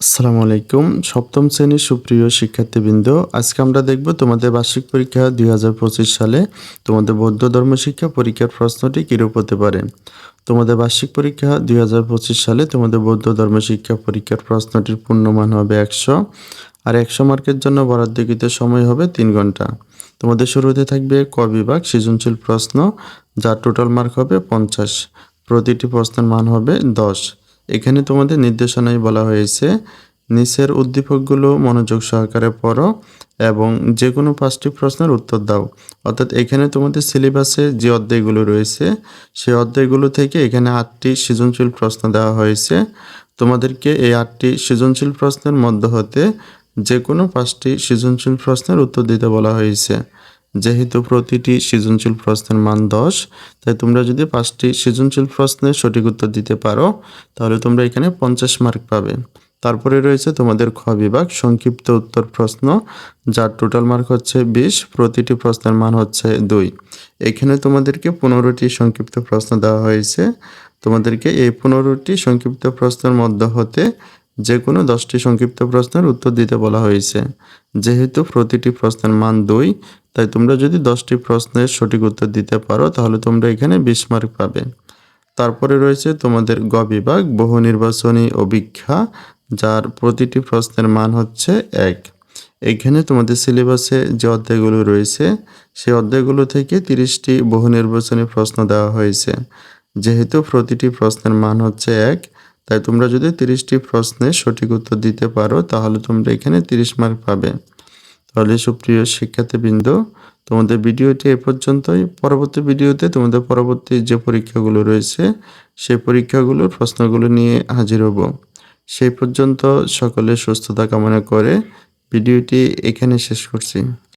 আসসালামু আলাইকুম। সপ্তম শ্রেণির সুপ্রিয় শিক্ষার্থীবৃন্দ, আজকে আমরা দেখব তোমাদের বার্ষিক পরীক্ষা দুই হাজার পঁচিশ সালে তোমাদের বৌদ্ধ ধর্ম শিক্ষা পরীক্ষার প্রশ্নটি কীরূপ হতে পারে? তোমাদের বার্ষিক পরীক্ষা দুই হাজার পঁচিশ সালে তোমাদের বৌদ্ধ ধর্ম শিক্ষা পরীক্ষার প্রশ্নটির পূর্ণমান হবে একশো। আর একশো মার্কের জন্য বরাদ্দকৃত সময় হবে তিন ঘণ্টা। তোমাদের শুরুতে থাকবে ক বিভাগ, সৃজনশীল প্রশ্ন, যার টোটাল মার্ক হবে পঞ্চাশ। প্রতিটি প্রশ্নের মান হবে দশ। এখানে তোমাদের নির্দেশনায় বলা হয়েছে, নিচের উদ্দীপকগুলো মনোযোগ সহকারে পড়ো এবং যে কোনো পাঁচটি প্রশ্নের উত্তর দাও। অর্থাৎ এখানে তোমাদের সিলেবাসে যে অধ্যায়গুলো রয়েছে, সেই অধ্যায়গুলো থেকে এখানে আটটি সৃজনশীল প্রশ্ন দেওয়া হয়েছে। তোমাদেরকে এই আটটি সৃজনশীল প্রশ্নের মধ্য হতে যে কোনো পাঁচটি সৃজনশীল প্রশ্নের উত্তর দিতে বলা হয়েছে। যেহেতু প্রতিটি সৃজনশীল প্রশ্নের মান দশ, তাই তোমরা যদি পাঁচটি সৃজনশীল প্রশ্নের সঠিক উত্তর দিতে পারো, তাহলে তোমরা এখানে পঞ্চাশ মার্ক পাবে। তারপরে রয়েছে তোমাদের খ বিভাগ, সংক্ষিপ্ত উত্তর প্রশ্ন, যার টোটাল মার্ক হচ্ছে বিশ, প্রতিটি প্রশ্নের মান হচ্ছে দুই। এখানে তোমাদেরকে পনেরোটি সংক্ষিপ্ত প্রশ্ন দেওয়া হয়েছে। তোমাদেরকে এই পনেরোটি সংক্ষিপ্ত প্রশ্নের মধ্য হতে যে কোনো দশটি সংক্ষিপ্ত প্রশ্নের উত্তর দিতে বলা হয়েছে। যেহেতু প্রতিটি প্রশ্নের মান দুই, তাই তোমরা যদি দশটি প্রশ্নের সঠিক উত্তর দিতে পারো, তাহলে তোমরা এখানে বিশ মার্ক পাবে। তারপরে রয়েছে তোমাদের গ বিভাগ, বহু নির্বাচনী অভিক্ষা যার প্রতিটি প্রশ্নের মান হচ্ছে এক। এখানে তোমাদের সিলেবাসে যে অধ্যায়গুলো রয়েছে, সেই অধ্যায়গুলো থেকে তিরিশটি বহু নির্বাচনী প্রশ্ন দেওয়া হয়েছে। যেহেতু প্রতিটি প্রশ্নের মান হচ্ছে এক তাই তোমরা যদি তিরিশটি প্রশ্নের সঠিক উত্তর দিতে পারো, তাহলে তোমরা এখানে তিরিশ মার্ক পাবে। তাহলে সুপ্রিয় শিক্ষার্থীবৃন্দ, তোমাদের ভিডিওটি এ পর্যন্তই। পরবর্তী ভিডিওতে তোমাদের পরবর্তী যে পরীক্ষাগুলো রয়েছে, সেই পরীক্ষাগুলোর প্রশ্নগুলো নিয়ে হাজির হব। সেই পর্যন্ত সকলে সুস্থতা কামনা করে ভিডিওটি এখানে শেষ করছি।